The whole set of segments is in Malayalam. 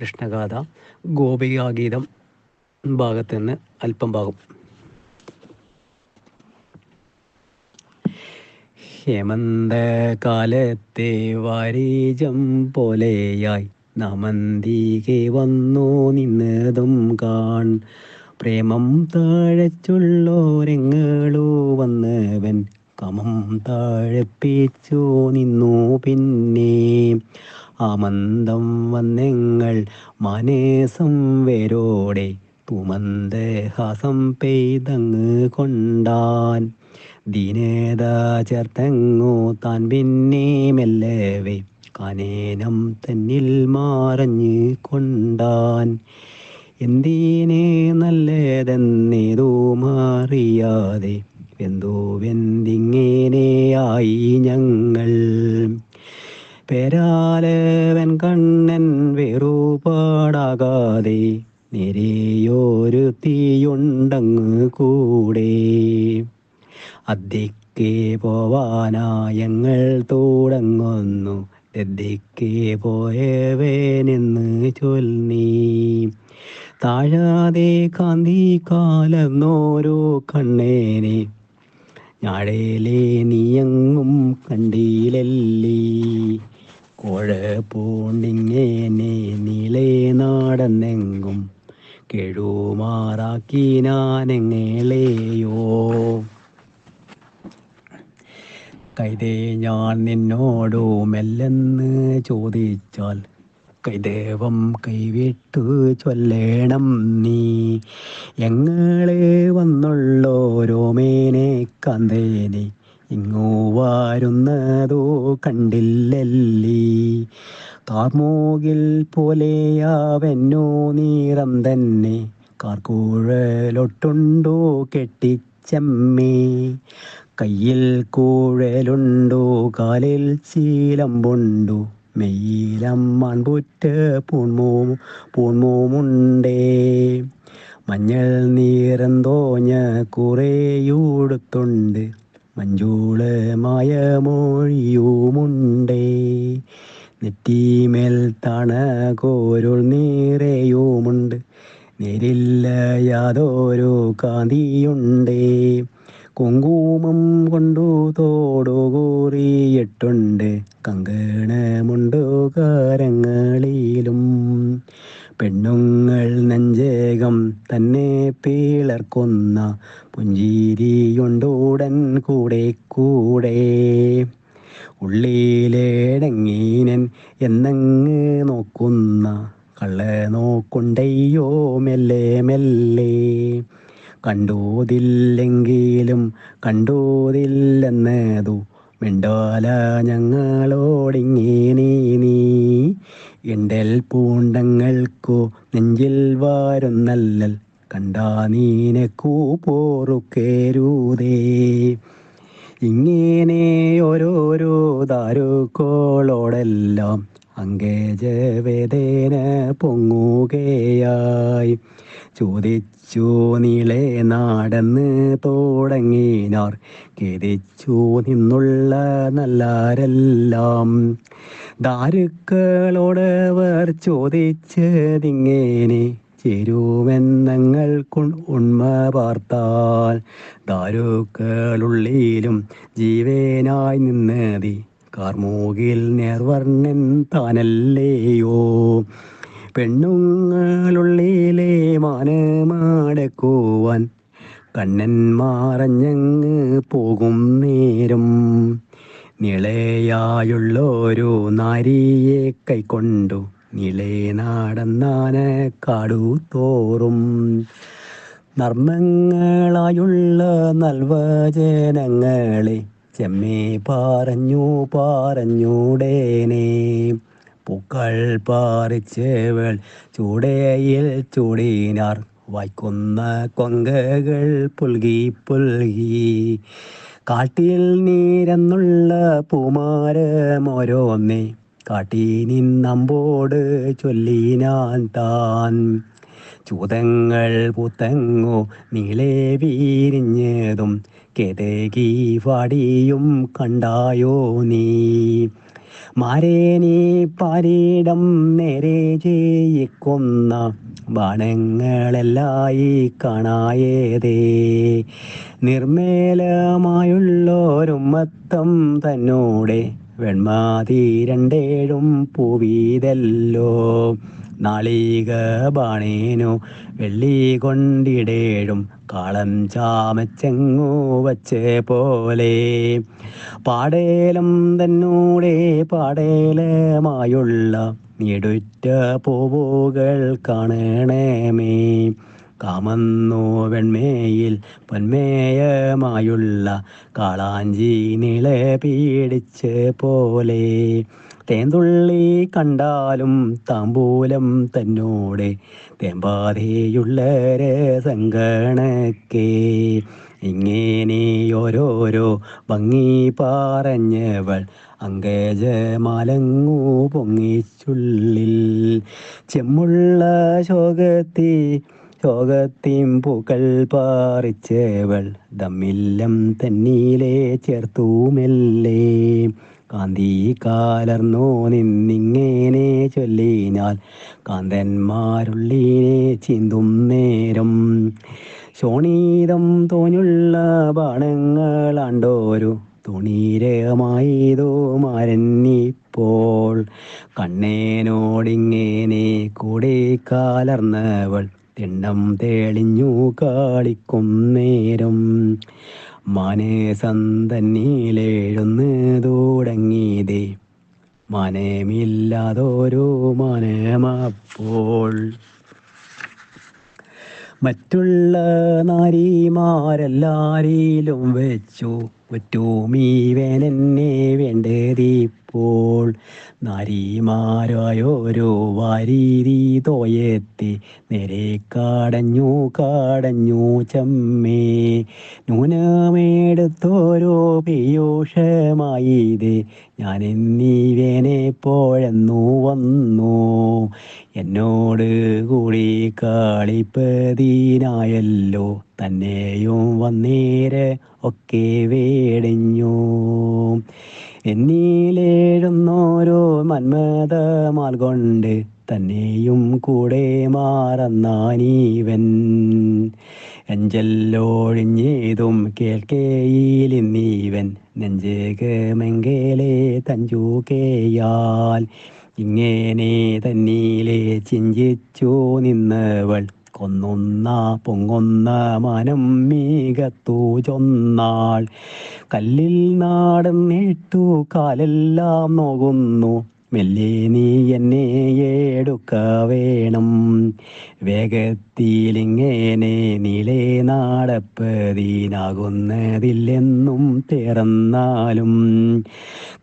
കൃഷ്ണഗാഥ ഗോപികാഗീതം ഭാഗത്ത് നിന്ന് അല്പം ഭാഗം. ഹേമന്തകാലത്തെ വാരീജം പോലെയായി നമന്തികെ വന്നു നിന്നതും കാൺ. പ്രേമം താഴച്ചുള്ളോരെങ്ങളോ വന്നവൻ കമം താഴപ്പിച്ചു നിന്നു പിന്നെ. ആമന്ദം വന്നെങ്ങൾ മനേസം വേരോടെ തുമന്ദഹാസം പെയ്തങ്ങ് കൊണ്ടാൻ. ദീനേത ചേർത്തങ്ങു താൻ പിന്നെ മെല്ലവേ കനേനം തന്നിൽ മാറഞ്ഞ് കൊണ്ടാൻ. എന്തിനെ നല്ലതെന്നേതോ മാറിയാതെ വെന്തോ വെന്തിങ്ങനെയായി ഞങ്ങൾ പേരാലവൻ കണ്ണൻ വേറുപാടാകാതെ നിരയോരു തീയുണ്ടങ്ങ് കൂടെ അദ്ദിക്ക് പോവാനായങ്ങൾ തുടങ്ങുന്നു. പോയവേ നിന്ന് ചൊല്ലി. താഴാതെ കാന്തി കാലന്നോരോ കണ്ണേനെ. ഞാഴേലേ നീയങ്ങും കണ്ടിലല്ലി കോഴ പൂണ്ടിങ്ങനെ നിലേ നാടന്നെങ്കും കെഴുമാറാക്കി ഞാനെങ്ങേളേയോ കൈതേ ഞാൻ നിന്നോടോ മെല്ലെന്ന് ചോദിച്ചാൽ കൈദേവം കൈവിട്ടു ചൊല്ലേണം നീ. എങ്ങളെ വന്നുള്ളോരോമേനെ കന്തേനെ ഇങ്ങു വാരുന്നതോ കണ്ടില്ലല്ലി. പോലെ പോലെയാവെന്നോ നീറം തന്നെ. കാർക്കൂഴലൊട്ടുണ്ടോ കെട്ടിച്ചമ്മേ. കയ്യിൽ കൂഴലുണ്ടോ കാലിൽ ശീലമ്പുണ്ടു മെയ്യിലം മൺപുറ്റ് പൂൺമോ പൂൺമോമുണ്ടേ. മഞ്ഞൾ നീറന്തോഞ്ഞ കുറേയൂടുത്തുണ്ട്. മഞ്ചൂളമായ മൊഴിയുമുണ്ടേ നെറ്റിമേൽ തണ കോരുൾ നീറയുമുണ്ട്. നേരില്ല യാതൊരു കാന്തിയുണ്ടേ. കുങ്കുമം കൊണ്ടു തോടുകൂറിയിട്ടുണ്ട്. കങ്കണമുണ്ടു കാരങ്ങളിലും. നെഞ്ചേകം തന്നെ പേളർക്കൊന്ന പുഞ്ചിരിയുണ്ടൂടൻ കൂടെ കൂടെ. ഉള്ളിലേടങ്ങീനൻ എന്നങ്ങ് നോക്കുന്ന കള്ള നോക്കുണ്ടയ്യോ മെല്ലെ മെല്ലെ. കണ്ടോതില്ലെങ്കിലും കണ്ടോതില്ലെന്നതു മിണ്ടാല നീ നീ. എണ്ടൽ പൂണ്ടങ്ങൾക്കു നെഞ്ചിൽ വാരുന്നല്ലൽ കണ്ടാ നീനക്കൂ പോറുക്കേരൂതേ ഇങ്ങനെ ഓരോരോ ദാരുക്കോളോടെല്ലാം അങ്കേജവേദേന പൊങ്ങുകയായി. ചോദിച്ചു നീളെ നാടന്ന് തുടങ്ങിനാർ. കേതിച്ചു നിന്നുള്ള നല്ലാരെല്ലാം ദാരുക്കളോടവർ ചോദിച്ചതിങ്ങനെ ചേരുമെന്നങ്ങൾ ഉണ്മ പാർത്താൽ. ദാരുക്കളുള്ളിലും ജീവനായി നിന്നതി. കാർമൂകിൽ നേർവർണൻ താനല്ലേയോ? പെണ്ണുങ്ങളുള്ളിലെ മാനമാടക്കുവാൻ കണ്ണൻ മാറഞ്ഞങ്ങ് പോകും നേരം. നിളയായുള്ളൊരു നാരിയെ കൈക്കൊണ്ടു നിളേ നാടന്നാന കാടു തോറും. നർമ്മങ്ങളായുള്ള നൽവചനങ്ങളെ ചെമ്മേ പറഞ്ഞു പറഞ്ഞൂടേനെ പൂക്കൾ പാറിച്ചവൾ ചൂടയിൽ ചൂടിനാർ വായിക്കുന്ന കൊങ്കകൾ പുൽകി പുൽകി. കാട്ടിൽ നീരെന്നുള്ള പൂമാരമോരോന്നേ കാട്ടി നിന്നമ്പോട് ചൊല്ലിനാൻ താൻ. ചൂതങ്ങൾ പൂത്തങ്ങോ നീളെ വീരിഞ്ഞതും കെതകി വാടിയും കണ്ടായോ നീ. മാരേനി പാരീടം നേരെ ചെയ്യിക്കുന്ന ബാണങ്ങളെല്ലായി കാണായേതേ. നിർമ്മേലമായുള്ളോരുമ്മത്തം തന്നോടെ വെൺമാതി രണ്ടേഴും പൂവീതല്ലോ. നാളിക ബാണേനു വെള്ളി കൊണ്ടിടേഴും കാളം ചാമച്ചെങ്ങു വച്ച് പോലെ. പാടേലം തന്നൂടെ പാടേലമായുള്ള നീടുറ്റ പൂവുകൾ കാണണമേ. കാമന്നു വെൺമേയിൽ പൊന്മേയമായുള്ള കാളാഞ്ചി നിള പീഡിച്ച് പോലെ. തേന്തുള്ളി കണ്ടാലും താമ്പൂലം തന്നോടെ തേമ്പാതെയുള്ള രസങ്കണക്കേ ഇങ്ങനെ ഓരോരോ ഭംഗി പറഞ്ഞവൾ അങ്കേജമാലങ്ങു പൊങ്ങിച്ചുള്ളിൽ. ചെമ്മുള്ള ശോകത്തി ശോകത്തിൻ പൂക്കൾ പാറിച്ചവൾ. ദമ്മില്ലം തന്നീലേ ചേർത്തുമെല്ലേ? കാന്തി കാലർന്നോ നിന്നിങ്ങനെ ചൊല്ലിനാൽ കാന്തന്മാരുള്ളിനെ ചിന്തും നേരം. ശോണീതം തോഞ്ഞുള്ള ബാണങ്ങളാണ്ടോരു തുണീരമായതോ മരന്നിപ്പോൾ. കണ്ണേനോടിങ്ങനെ കൂടെ കാലർന്നവൾ തിണ്ണം തേളിഞ്ഞു കാളിക്കും നേരം. മാനേസന്തന്നിലെഴുന്ന് തുടങ്ങിയതേ മനമില്ലാതൊരു മനമപ്പോൾ. മറ്റുള്ള നാരിമാരെല്ലാരിലും വെച്ചു. ഒറ്റൂമീവനെന്നെ വേണ്ടതിപ്പോൾ. നാരിമാരായോരോ വാരീതി തോയത്തെ നേരെ കാടഞ്ഞു കാടഞ്ഞു ചമ്മേ. നൂനമേടുത്തോരോ പീയൂഷമായിത് ഞാൻ എന്നീവേനെ പോഴെന്നു വന്നു. എന്നോട് കൂടി കളിപ്പതിനായല്ലോ. തന്നെയും വന്നേരെ ഒക്കെ വേടിഞ്ഞു. എന്നീലേഴുന്നോരോ മന്മതമാൽ കൊണ്ട് തന്നെയും കൂടെ മാറന്നാനീവൻ. എഞ്ചല്ലോഴിഞ്ഞേതും കേൾക്കേയിലിന്നീവൻ. നെഞ്ചേകമെങ്കേലെ തഞ്ചൂക്കേയാൽ ഇങ്ങനെ തന്നീലെ ചിഞ്ചിച്ചു നിന്നവൾ കൊന്നൊന്ന പൊങ്ങൊന്ന മനം മീകത്തു ചൊന്നാൾ. കല്ലിൽ നാടൻ നീട്ടു കാലെല്ലാം നോകുന്നു. മെല്ലെ നീ എന്നെ എടുക്ക വേണം. വേഗത്തിലിങ്ങനെ നീളെ നാടപ്പതിനാകുന്നതില്ലെന്നും തേറന്നാലും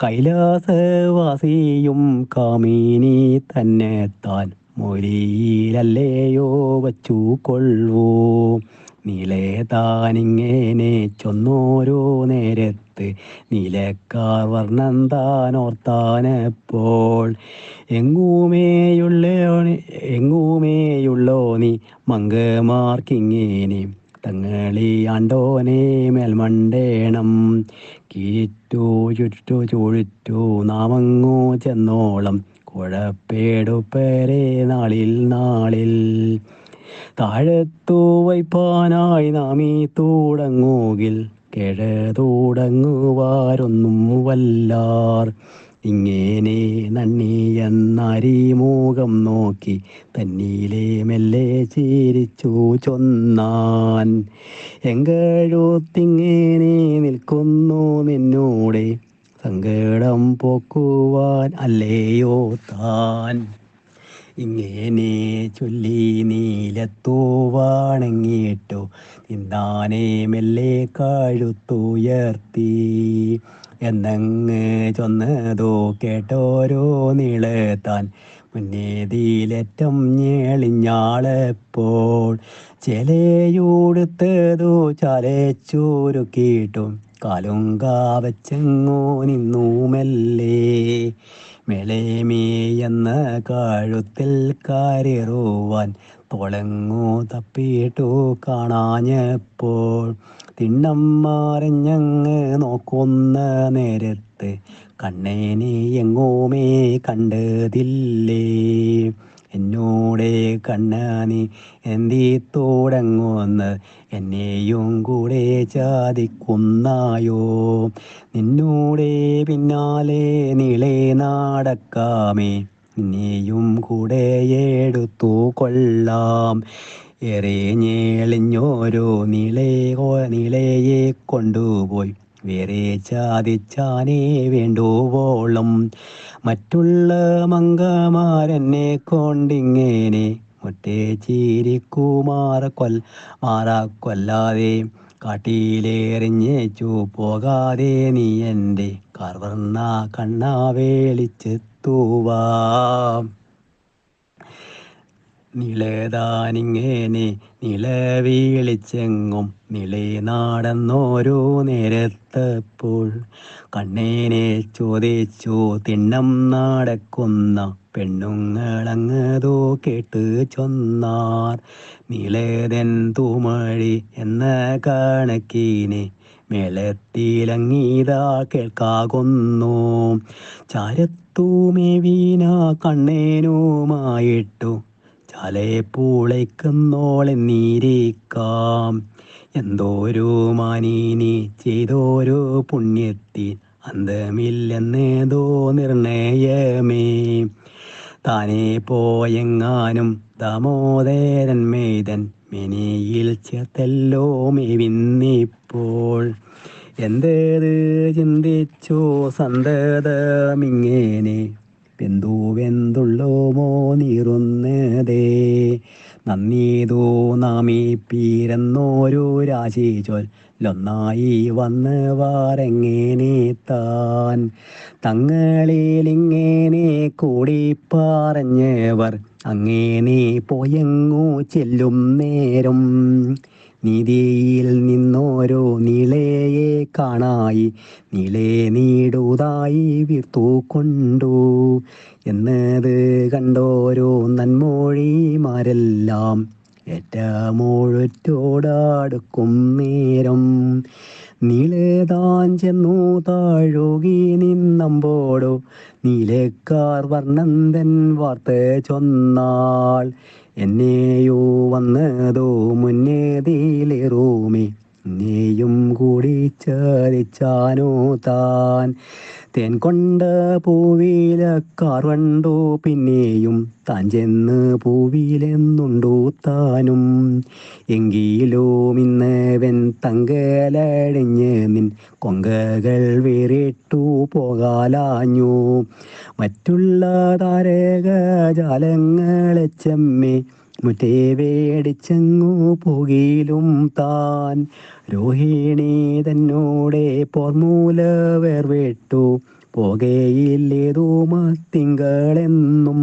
കൈലാസവാസിയും കാമിനി തന്നെ താൻ മൊരിയിലല്ലയോ വച്ചു കൊള്ളൂ. നിലേ താനിങ്ങനെ ചൊന്നോരോ നേരത്ത് നീലക്കാർ വർണം താനോർത്താനപ്പോൾ എങ്ങുമേയുള്ളോ എങ്ങുമേയുള്ളോ നീ മങ്കമാർക്കിങ്ങനെ തങ്ങളി ആണ്ടോനെ മേൽമണ്ടേണം കീറ്റു ചുറ്റു ചുഴിറ്റു നാമങ്ങോ ചെന്നോളം കുഴപ്പേടുപ്പേരെ നാളിൽ നാളിൽ. താഴത്തു വയ്പാനായി തൂടങ്ങൂകിൽ തുടങ്ങുകിൽ കിഴതൂടങ്ങുവാരൊന്നും വല്ലാർ. ഇങ്ങനെ നന്ദിയെന്നരിമുഖം നോക്കി തന്നീലെ മെല്ലെ ചിരിച്ചു ചൊന്നാൻ. എങ്കഴുത്തിങ്ങനെ നിൽക്കുന്നു നിന്നോടെ സങ്കടം പോക്കുവാൻ അല്ലയോ താൻ? ഇങ്ങനെ ചൊല്ലി നീലത്തൂവാണങ്ങിട്ടു നിന്നാനേ മെല്ലെ കഴുത്തുയർത്തി. എന്നങ്ങ് ചൊന്നതോ കേട്ടോരോ നീളത്താൻ മുന്നേതിയിലേറ്റം ഞേളിഞ്ഞാളെപ്പോൾ ചെലയൂടുത്തതോ ചാലച്ചുരുക്കിയിട്ടും കാലും നിന്നുമല്ലേ? നിന്നു മെല്ലെ മെളേമേ എന്ന കഴുത്തിൽ കാരിറുവാൻ തുളങ്ങു തപ്പിയിട്ടു കാണാഞ്ഞപ്പോൾ മാറിഞ്ഞങ്ങ് നോക്കുന്ന നേരത്ത് കണ്ണേനെ എങ്ങോമേ കണ്ടതില്ലേ? എന്നോടെ കണ്ണാനി എന്തീ തുടങ്ങുന്ന് എന്നെയും കൂടെ ചാതിക്കുന്നായോ നിന്നോടെ പിന്നാലെ നീളെ നടക്കാമേ നിന്നെയും കൂടെ എടുത്തു കൊള്ളാം. എറിഞ്ഞേളിഞ്ഞോരോ നീളേ നീളെ നീളയെ കൊണ്ടുപോയി. വേറെ ചാതിച്ചാനേ വേണ്ടുവോളം. മറ്റുള്ള മങ്കമാരെന്നെ കൊണ്ടിങ്ങനെ മുറ്റേ ചീരിക്കുമാറ കൊൽ മാറാ കൊല്ലാതെ കാട്ടിയിലെറിഞ്ഞേച്ചു പോകാതെ നീ എന്റെ കാർവർണ കണ്ണാ വേളിച്ചെത്തുവാം. നിളതാനിങ്ങനെ നിളവീളിച്ചെങ്ങും നിളേ നടന്നോരോ നേരത്തപ്പോൾ. കണ്ണേനെ ചോദിച്ചു തിണ്ണം നടക്കുന്ന പെണ്ണുങ്ങളങ്ങതോ കേട്ട് ചൊന്നാർ. നിളതൻ തൂമഴി എന്ന കണക്കിനെ മേളത്തിലങ്ങീതാ കേൾക്കാകുന്നു. ചാരത്തൂമേ വീണ കണ്ണേനുമായിട്ടു ചാലെ പൂളയ്ക്കുന്നോളെ നീരിക്കാം. എന്തോരോ മാനീനി ചെയ്തോരു പുണ്യത്തി അന്തമില്ലെന്നേതോ നിർണയമേ. താനേ പോയെങ്ങാനും ദാമോദരൻ മേതൻ മിനിയിൽ ചേർത്തല്ലോ മേവിന്നിപ്പോൾ. എന്തേത് ചിന്തിച്ചോ സന്തതമിങ്ങനെ വെന്തുവെന്തുള്ളോമോ നീറുന്നതേ. നന്ദീതോ നാമീ പീരന്നോരു രാശി ചൊല്ലൊന്നായി വന്ന് വാരെങ്ങനെ താൻ. തങ്ങളിലിങ്ങനെ കൂടി പറഞ്ഞവർ അങ്ങനെ പോയെങ്ങു ചെല്ലും നേരം. നീതിയിൽ നിന്നോരോ നിളയെ കാണായി. നിളെ നീടുതായി വീർത്തു കൊണ്ടു. എന്നത് കണ്ടോരോ നന്മൊഴിമാരെല്ലാം. ഏറ്റമോഴറ്റോടടുക്കും നേരം. നീളതാൻ ചെന്നു താഴുകി നിന്നമ്പോടോ. നീലക്കാർ വർണന്തൻ വാർത്ത ചൊന്നാൾ എന്നെയോ വന്നതോ മുന്നേതിലേറൂമേ എന്നെയും കൂടി ചേരിച്ചാനോ താൻ? തേൻ കൊണ്ട പൂവിലക്കാർ പിന്നെയും താൻ ചെന്ന് പൂവിയിലെന്നുണ്ടോ താനും. എങ്കിലും ഇന്നവൻ തങ്കലടിഞ്ഞ് നിൻ കൊങ്കകൾ വേറിട്ടു പോകാലാഞ്ഞു. മറ്റുള്ള താരകജാലങ്ങളെ ചെമ്മേ മുറ്റേ പുകയിലും താൻ. രോഹിണി തന്നോടെ പോർമൂല വേർവിട്ടു പോകയില്ലേതു മത്തിങ്കളെന്നും.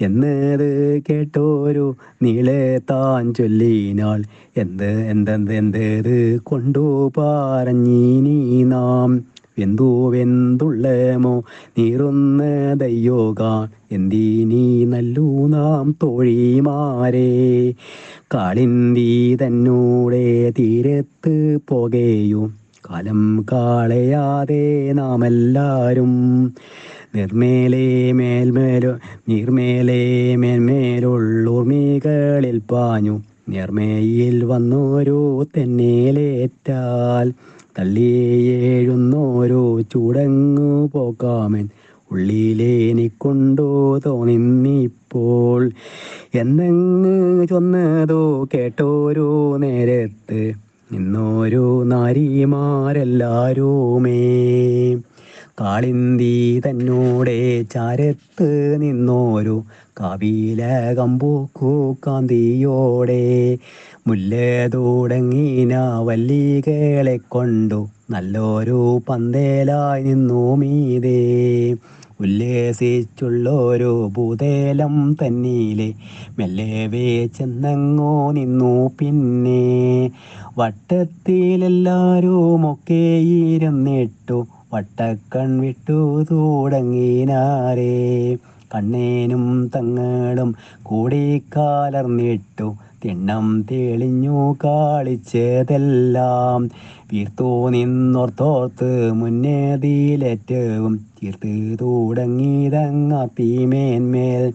എന്നത് കേട്ടോരു നീളെ താൻ ചൊല്ലിനാൾ എന്ത് എന്തെന്ത് എന്തേത് കൊണ്ടു പറഞ്ഞീനി നാം? വെന്തു വെന്തുള്ളമോ? നീറുന്നതയ്യോക എന്തിനീ നല്ലു നാം തോഴിമാരെ? കാളിന്തി തന്നൂടെ തീരത്ത് പോകേയും കാലം കാളയാതെ നാമെല്ലാരും. നിർമേലേ മേൽമേലോ നീർമേലേ മേൽമേലുള്ളൂർമികളിൽ പാഞ്ഞു നിർമേയിൽ വന്നോരോ തെന്നേലേറ്റാൽ. തള്ളിയേഴുന്നോരോ ചൂടങ്ങു പോക്കാമൻ ഉള്ളിലേനിക്കൊണ്ടു തോന്നിന്നിപ്പോൾ. എന്നങ്ങ് ചൊന്നതോ കേട്ടോരോ നേരത്ത്. നിന്നോരോ നാരിമാരെല്ലാരുമേ. കാളിന്തി തന്നോടെ ചാരത്ത് നിന്നോരു കാവില കമ്പൂക്കു കാന്തിയോടെ മുല്ല തുടങ്ങിന വല്ലികളെ കൊണ്ടു നല്ലൊരു പന്തേലായി നിന്നു മീതേ. ഉല്ലേസിച്ചുള്ളൊരു ഭൂതേലം തന്നീലെ മെല്ലെ വേച്ചെന്നങ്ങോ നിന്നു പിന്നെ. വട്ടത്തിലെല്ലാരും ഒക്കെ ഇരുന്നിട്ടു വട്ടക്കൺ വിട്ടു തുടങ്ങിനാരേ. കണ്ണേനും തങ്ങളും കൂടിക്കാലർന്നിട്ടു തിണ്ണം തെളിഞ്ഞു കാളിച്ചതെല്ലാം വീർത്തു നിന്നോർത്തോർത്ത് മുന്നേതിയിലേറ്റവും തീർത്ത് തുടങ്ങിയതങ്ങാപ്പിമേന്മേൽ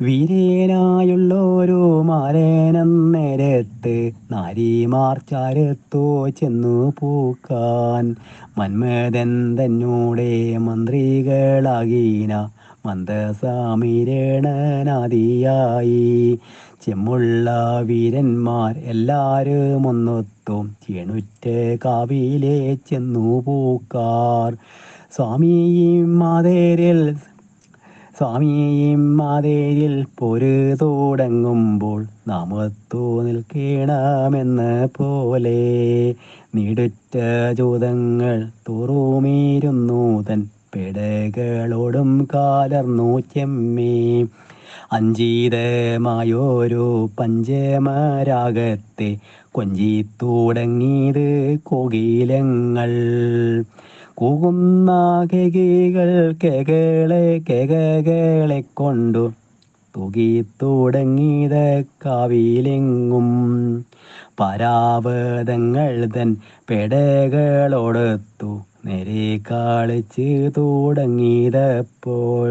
വീരേനായുള്ളൊരു മാലേനം നേരത്ത് നാരിമാർ ചാരത്തോ ചെന്നു പൂക്കാൻ. മന്മഥൻ തന്നൂടെ മന്ത്രികളാകീന. മന്ദസാമിരണനാദിയായി ചെമ്മുള്ള വീരന്മാർ എല്ലാരും ഒന്നൊത്തും ചേണുറ്റ കാവിലെ ചെന്നു പൂക്കാർ. സ്വാമിയും മാതേരിൽ സ്വാമിയും മാതേരിൽ പൊരു തുടങ്ങുമ്പോൾ നാമത്തു നിൽക്കണമെന്ന് പോലെ നീടുറ്റ ജൂതങ്ങൾ തുറുമീരുന്നു തൻ പെടകളോടും കാലർന്നു ചെമ്മേ. അഞ്ചീതമായോരോ പഞ്ചമരാഗത്തെ കൊഞ്ചി തുടങ്ങിയത് കോകിലങ്ങൾ. കൂകുന്ന കെകികൾ കെകളെ കെകകളെ കൊണ്ടു തുകി തുടങ്ങിയത് കാവിലെങ്ങും. പരാവതങ്ങൾ തൻ പെടകളോടൊത്തു നേരെ കാളിച്ച് തുടങ്ങിയതപ്പോൾ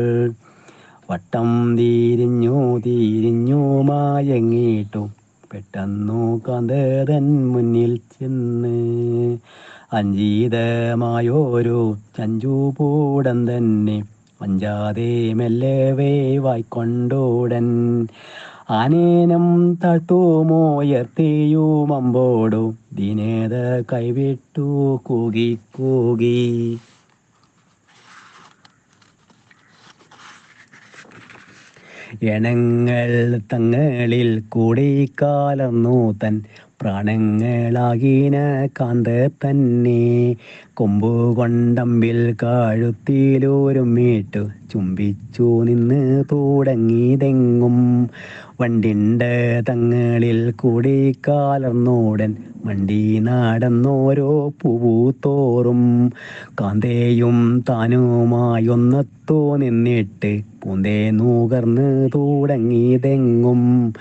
വട്ടം തിരിഞ്ഞു തിരിഞ്ഞു മായങ്ങിട്ടു പെട്ടെന്നു കന്തതൻ മുന്നിൽ ചെന്ന് അഞ്ചീതമായൊരു ചഞ്ചുപൂടം തന്നെ അഞ്ചാതെ മെല്ലവേ വായിക്കൊണ്ടോടൻ ആനേനം താഴ്ത്തുമോയർത്തിയുമമ്പോടു ദിനേത കൈവിട്ടു കൂകി കൂകി. എണങ്ങൾ തങ്ങളിൽ കൂടിക്കാലം തൻ പ്രാണങ്ങളാകിന കാന്ത തന്നെ. കൊമ്പുകൊണ്ടമ്പിൽ മേട്ടു ചുംബിച്ചു നിന്ന് തുടങ്ങിയതെങ്ങും വണ്ടിന്റെ തങ്ങളിൽ കൂടി കാലർന്നോടൻ. വണ്ടി നടന്നോരോ പൂവു തോറും. കാന്തേയും താനുമായൊന്നത്തോ നിന്നിട്ട്. പൂന്തേ നൂകർന്ന് തുടങ്ങിയതെങ്ങും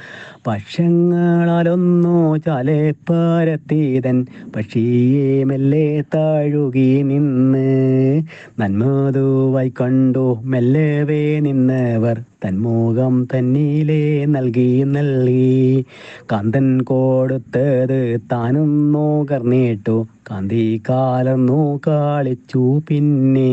പക്ഷങ്ങളാലൊന്നു ചാലെ പരത്തീതൻ പക്ഷിയെ മെല്ലെ താഴുകി നിന്ന് നന്മതുവായി കണ്ടു മെല്ലവേ നിന്നവർ തന്മുഖം തന്നിലേ നൽകി നൽകി. കാന്തൻ കൊടുത്തത് താനും നോകർന്നിട്ടു കാന്തി കാലർന്നു കാളിച്ചു പിന്നെ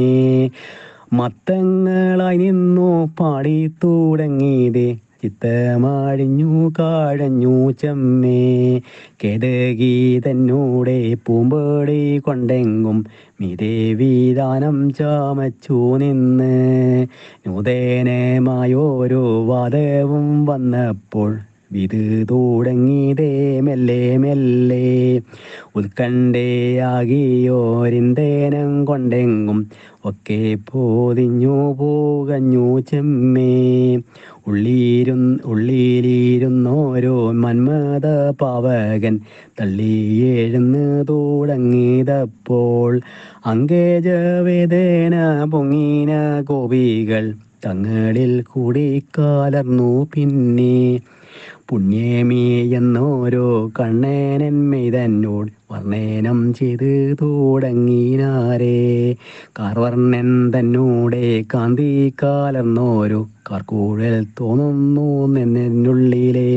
മത്തങ്ങളായി നിന്നു പാടി തുടങ്ങിയതേ. ചിത്തമാഴിഞ്ഞു കാഴഞ്ഞു ചെമ്മേ. കെടുകീതന്നൂടെ പൂമ്പേടി കൊണ്ടെങ്കും മിതേവീദാനം ചാമച്ചു നിന്ന്. നൂതനമായോരോ വാദവും വന്നപ്പോൾ വിത് തുടങ്ങിയതേ മെല്ലെ മെല്ലെ. ഉത്കണ്ഠയാകിയോരിന്തേനം കൊണ്ടെങ്കും ഒക്കെ പോതിഞ്ഞു പോകഞ്ഞു ചെമ്മേ. ഉള്ളിയിരു ഉള്ളിലിരുന്നോരോ മന്മത പാവകൻ തള്ളിയെഴുന്ന് തുടങ്ങിയതപ്പോൾ അങ്കേജവേദന പൊങ്ങിന കോപികൾ തങ്ങളിൽ കൂടി കാലർന്നു പിന്നെ. പുണ്യമേ എന്നോരോ കണ്ണേനന്മിതന്നോട് വർണനം ചെയ്ത് തുടങ്ങിനാരേ. കാർവർണൻ തന്നൂടെ കാന്തി കാലർന്നോരു കാർക്കൂഴൽ തോന്നുന്നു നിന്നുള്ളിലെ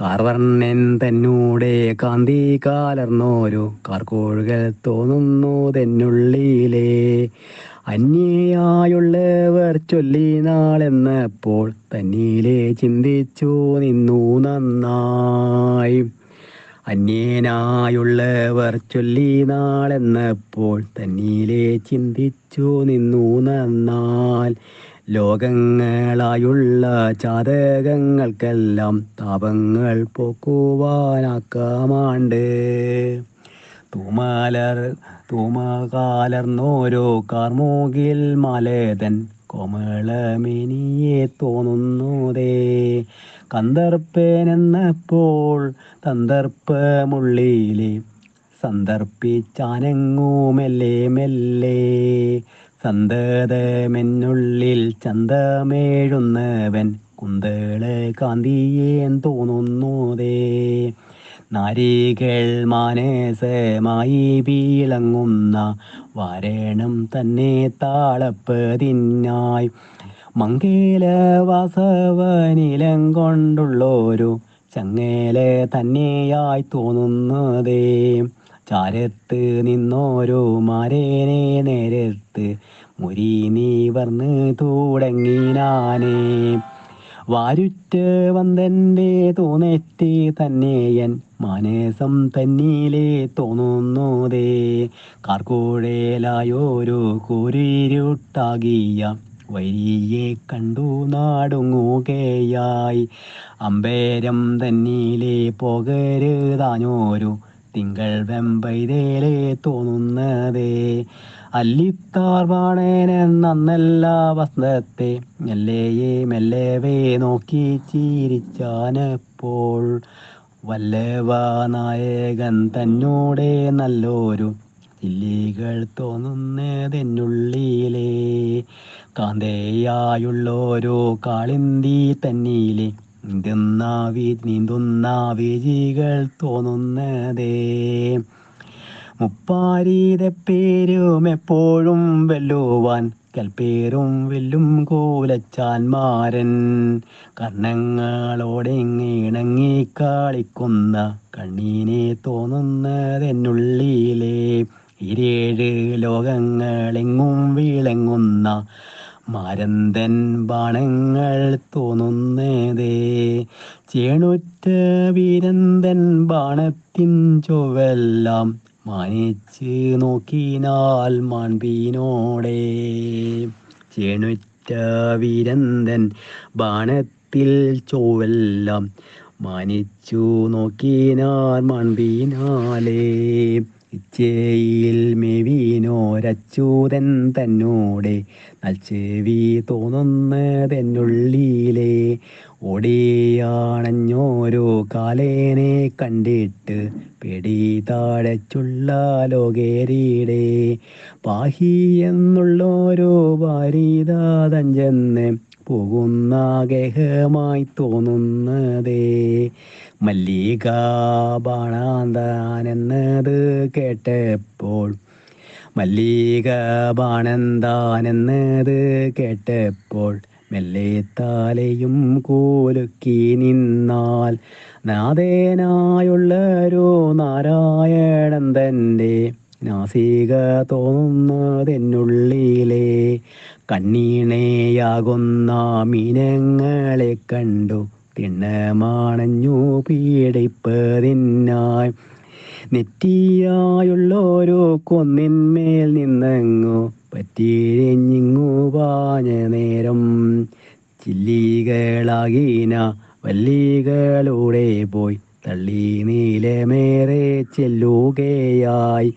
കാർവർണൻ തന്നൂടെ കാന്തി കാലർന്നോരു കാർക്കോഴുകൾ തോന്നുന്നു തെന്നുള്ളിയിലെ അന്യായുള്ളവർ ചൊല്ലി നാളെന്നപ്പോൾ തന്നിയിലെ ചിന്തിച്ചു നിന്നു നന്നായി. അന്യനായുള്ളവർ ചൊല്ലി നാളെന്നപ്പോൾ തന്നിലെ ചിന്തിച്ചു നിന്നു നന്നാൽ. ലോകങ്ങളായുള്ള ചാതകങ്ങൾക്കെല്ലാം താപങ്ങൾ പോക്കുവാനാക്കാമാണ്ട്. തൂമാലർ തൂമകാലർന്നോരോ കാർമൂകിൽ മലേതൻ കോമളമിനിയെ തോന്നുന്നതേ. കന്തർപ്പനെന്നപ്പോൾ തന്തർപ്പമുള്ളിലെ സന്ദർപ്പിച്ചാനങ്ങൂ മെല്ലെ? മെല്ലെ സന്തതമെന്നുള്ളിൽ ചന്തമേഴുന്നവൻ കുന്തൾ കാന്തിയേൻ തോന്നുന്നതേ. നാരികൾ മാനസമായി വീളങ്ങുന്ന വരേണം തന്നെ താളപ്പതിനായി മങ്കേല വാസവനിലം കൊണ്ടുള്ളൊരു ചങ്ങേല തന്നെയായി തോന്നുന്നതേ. ചാരത്ത് നിന്നോരോ മാരേനെ നേരത്ത് മുരി നീ വർന്ന് തുടങ്ങിനാനേ. വാരുറ്റ് വന്നെ തോന്നെറ്റി തന്നെയൻ മാനസം തന്നിലേ തോന്നുന്നതേ. കാർക്കോഴേലായോരോ കുരിരുട്ടാകിയ വരിയെ കണ്ടു നാടുങ്ങുകയായി. അമ്പേരം തന്നീലെ പോകരുതാനോരു തിങ്കൾ വെമ്പൈതേലേ തോന്നുന്നതേ. അല്ലിത്താർ പാണേനെന്നല്ല വസ്ത്രത്തെ മെല്ലേയെ മെല്ലവേ നോക്കി ചിരിച്ചാനപ്പോൾ. വല്ലവ നായകൻ തന്നോടെ നല്ലൊരു ചില്ലികൾ തോന്നുന്നതെന്നുള്ളിലേ. കാന്തയായുള്ളോരോ കാളിന്തി തന്നീലെ നീന്തുന്ന വീജികൾ തോന്നുന്നതേ. മുപ്പാരീത പേരും എപ്പോഴും വെല്ലുവാൻ കൽപ്പേരും വെല്ലും കൂലച്ചാൻമാരൻ കർണങ്ങളോടെ ഇണങ്ങി കളിക്കുന്ന കണ്ണീനെ തോന്നുന്നതെന്നുള്ളിലെ ഇരേഴ് ലോകങ്ങളെങ്ങും വിളങ്ങുന്ന മാരന്തൻ ബാണങ്ങൾ തോന്നുന്നതേ. ചേണുറ്റ വീരന്തൻ ബാണത്തിൻ ചൊവ്വെല്ലാം മാനിച്ച് നോക്കിനാൽ മാൺപീനോടെ. ചേണുറ്റ വീരന്തൻ ബാണത്തിൽ ചൊവ്വെല്ലാം മാനിച്ചു നോക്കിനാൽ മാൺപീനാലേ. ഇച്ചയിൽ മെവീനോരച്ചൂതൻ തന്നോടെ നൽച്ചെവി തോന്നുന്നതെന്നുള്ളിലേ ഓടിയാണഞ്ഞോരോ കാലേനെ കണ്ടിട്ട് പെടി താഴച്ചുള്ള ലോകേരിയുടെ പാഹി എന്നുള്ളോരോ വാരിതാതഞ്ചെന്ന് പോകുന്ന ഗേഹമായി തോന്നുന്നതേ. മല്ലിക ബാണാന്താനെന്നത് കേട്ടപ്പോൾ മല്ലിക ബാണന്താനെന്നത് കേട്ടപ്പോൾ മെല്ലെ താലയും കോലുക്കി നിന്നാൽ നാദേനായുള്ളൊരു നാരായണൻ തന്റെ നാസിക തോന്നതെന്നുള്ളിലെ കണ്ണീണയാകുന്ന മീനങ്ങളെ കണ്ടു തിണ്ണമാണഞ്ഞു പീഡിപ്പതിനായി നെറ്റിയായുള്ളോരോ കൊന്നിന്മേൽ നിന്നങ്ങു പറ്റിരിഞ്ഞിങ്ങു പാഞ്ഞ നേരം. ചില്ലികളാകീന വല്ലികളൂടെ പോയി തള്ളി നീലമേറെ ചെല്ലുകയായി.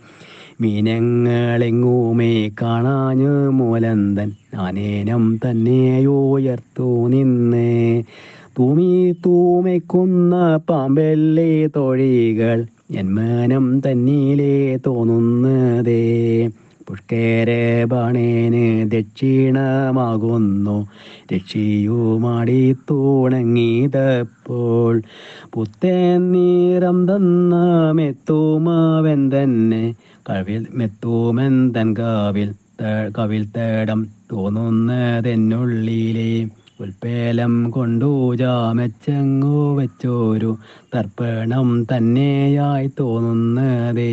മീനങ്ങളെങ്ങുമേ കാണാഞ്ഞു മൂലന്തൻ നാനേനം തന്നെയുയർത്തു നിന്ന്. തൂമി തൂമിക്കുന്ന പാമ്പല്ലേ തൊഴികൾ? എന്മനം തന്നിലേ തോന്നുന്നതേ. പുഷ്കേരെ ബാണേന് ദക്ഷിണമാകുന്നു. രക്ഷിയുമാടി തൂണങ്ങിയതപ്പോൾ പുത്തേൻ നീറം തന്ന മെത്തൂമാവൻ തന്നെ കവിൽ മെത്തൂമൻ തൻ കാവിൽ കവിൽ തേടം തോന്നുന്നതെന്നുള്ളിലെ. ഉൽപ്പേലം കൊണ്ടു ജാമച്ചെങ്ങു വെച്ചോരു തർപ്പണം തന്നെയായി തോന്നുന്നതേ.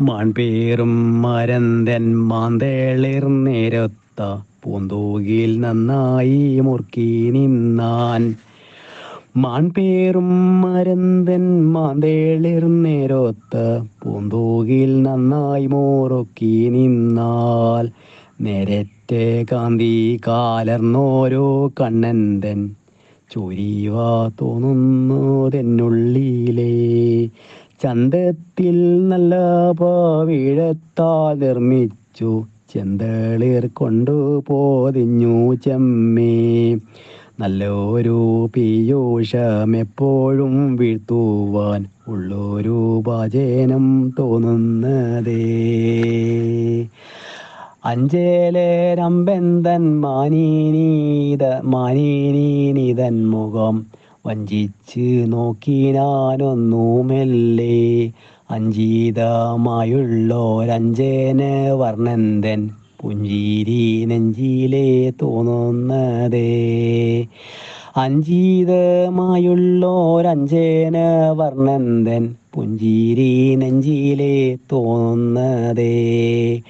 മാൺപേറും മരന്തൻ മാന്തേളിർ നേരത്ത പൂന്തൂകിൽ നന്നായി മുറുക്കി നിന്നാൻ. മാൺപേറും മരന്തൻ മാന്തേളിർ നേരത്ത പൂന്തൂകിൽ നന്നായി മുറുക്കി നിന്നാൽ. നേരത്തെ കാന്തി കാലർന്നോരോ കണ്ണന്തൻ. തോന്നുന്നു തോന്നുന്നതെന്നുള്ളിലേ ചന്തത്തിൽ നല്ല പാവിഴത്താൽ നിർമ്മിച്ചു. ചെന്തളിർ കൊണ്ടു പോതിഞ്ഞു ചെമ്മേ. നല്ലൊരു പീയൂഷമെപ്പോഴും വീഴ്ത്തുവാൻ ഉള്ളൊരു ഭജനം തോന്നുന്നതേ. അഞ്ചേലേരമ്പെന്തൻ മാനീനീത മാനീനീനിതൻ മുഖം വഞ്ചിച്ച് നോക്കിനാനൊന്നുമെല്ലേ അഞ്ചീതമായുള്ളോരഞ്ചേന വർണന്തൻ പുഞ്ചീരി നെഞ്ചിലേ തോന്നുന്നതേ. അഞ്ചീതമായുള്ളോരഞ്ചേന വർണന്തൻ പുഞ്ചീരി നെഞ്ചിലേ തോന്നുന്നതേ.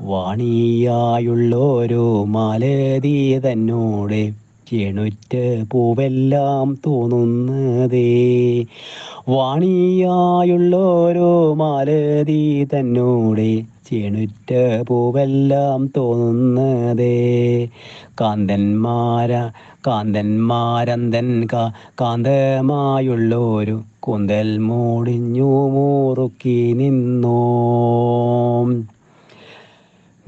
വാണിയായുള്ളോരോ മാലതി തന്നോടെ ചെണുറ്റ പൂവെല്ലാം തോന്നുന്നതേ. വാണിയായുള്ളോരോ മാലതി തന്നോടെ ചെണുറ്റ പൂവെല്ലാം തോന്നുന്നതേ. കാന്തന്മാര കാന്തന്മാരന്തൻ കാന്തമായുള്ളോരു കുന്തൽ മൂടിഞ്ഞു മൂറുക്കി നിന്നോ.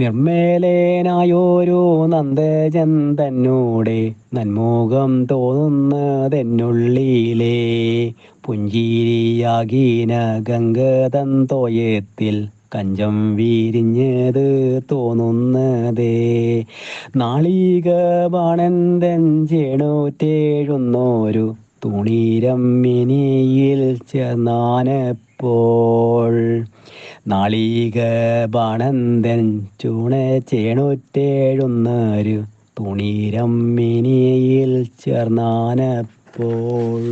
നിർമ്മേലേനായോരോ നന്ദജന്തന്നോടെ നന്മോകം തോന്നുന്നതെന്നുള്ളിലേ. ഗംഗതന്തോയത്തിൽ ഗംഗതൻ തോയത്തിൽ കഞ്ചം വിരിഞ്ഞത് തോന്നുന്നതേ. നാളിക ചേണൂറ്റേഴുന്നോരു മിനിയിൽ ചേർന്നാനപ്പോൾ നാളിക ബാണന്തൻ ചൂണ ചേണുറ്റേഴുന്നൊരു മിനിയിൽ ചേർന്നാനപ്പോൾ.